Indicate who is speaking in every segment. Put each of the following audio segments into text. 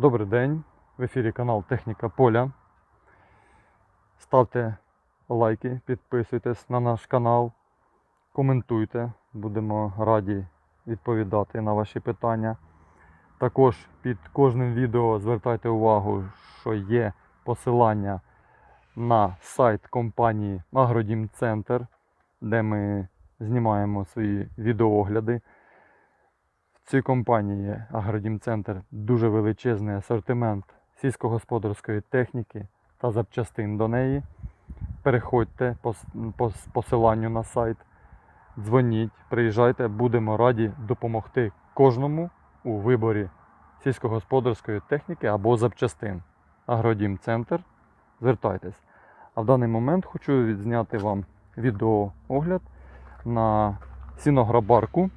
Speaker 1: Добрий день, в ефірі канал Техніка Поля. Ставте лайки, підписуйтесь на наш канал, коментуйте, будемо раді відповідати на ваші питання. Також під кожним відео звертайте увагу, що є посилання на сайт компанії Агродім Центр, де ми знімаємо свої відеоогляди. Цій компанії Агродім Центр дуже величезний асортимент сільськогосподарської техніки та запчастин до неї. Переходьте по, по посиланню на сайт, дзвоніть, приїжджайте, будемо раді допомогти кожному у виборі сільськогосподарської техніки або запчастин. Агродім Центр. Звертайтесь. А в даний момент хочу відзняти вам відеоогляд на сінограбарку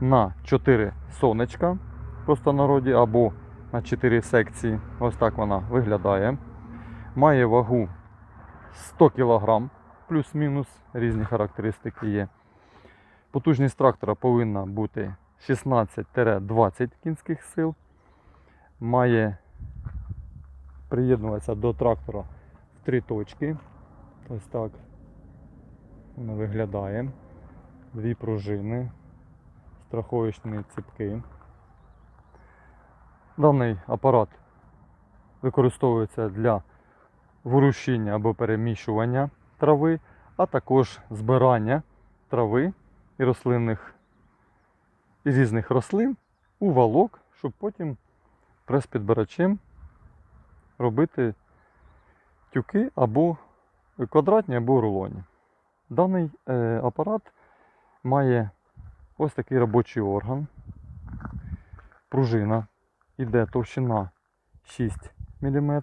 Speaker 1: на 4 сонечка в простонароді або на 4 секції. Ось так вона виглядає. Має вагу 100 кг, плюс-мінус, різні характеристики є. Потужність трактора повинна бути 16-20 кінських сил. Має приєднуватися до трактора в три точки. Ось так воно виглядає. Дві пружини, страховочні ціпки. Даний апарат використовується для ворушіння або переміщування трави, а також збирання трави і рослинних і різних рослин у валок, щоб потім прес-підбирачем робити тюки або квадратні, або рулоні. Даний е, апарат має ось такий робочий орган. Пружина іде товщина 6 мм.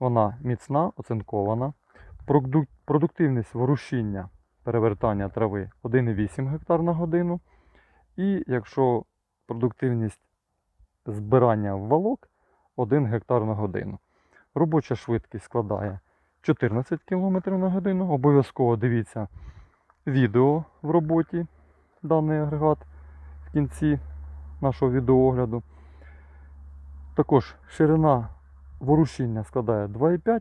Speaker 1: Вона міцна, оцинкована. Продуктивність ворушіння перевертання трави 1,8 гектар на годину. І якщо продуктивність збирання в валок 1 гектар на годину. Робоча швидкість складає 14 км на годину. Обов'язково дивіться відео в роботі даний агрегат в кінці нашого відеоогляду. Також ширина ворушіння складає 2,5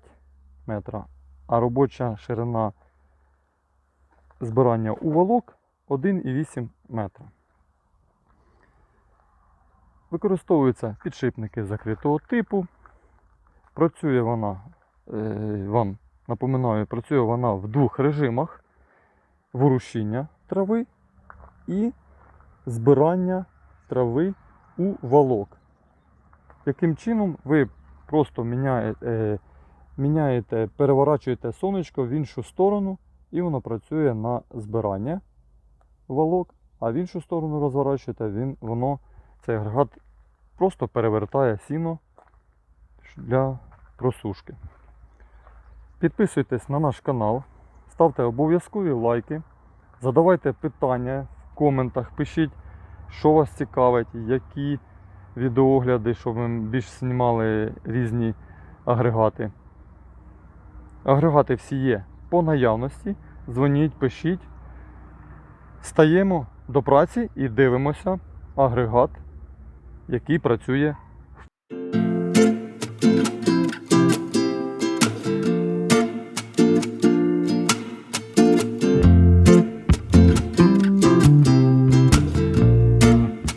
Speaker 1: метра, а робоча ширина збирання у валок 1,8 метра. Використовуються підшипники закритого типу. Працює вона, е, вам напоминаю, працює вона в двох режимах: ворушіння трави і збирання трави у валок. Яким чином ви просто міняєте, міняєте, переворачуєте сонечко в іншу сторону, і воно працює на збирання валок, а в іншу сторону розворачуєте, він, воно, цей агрегат просто перевертає сіно для просушки. Підписуйтесь на наш канал, ставте обов'язкові лайки, задавайте питання коментах, пишіть, що вас цікавить, які відеогляди, щоб ми більш знімали різні агрегати. Агрегати всі є по наявності. Дзвоніть, пишіть. Стаємо до праці і дивимося агрегат, який працює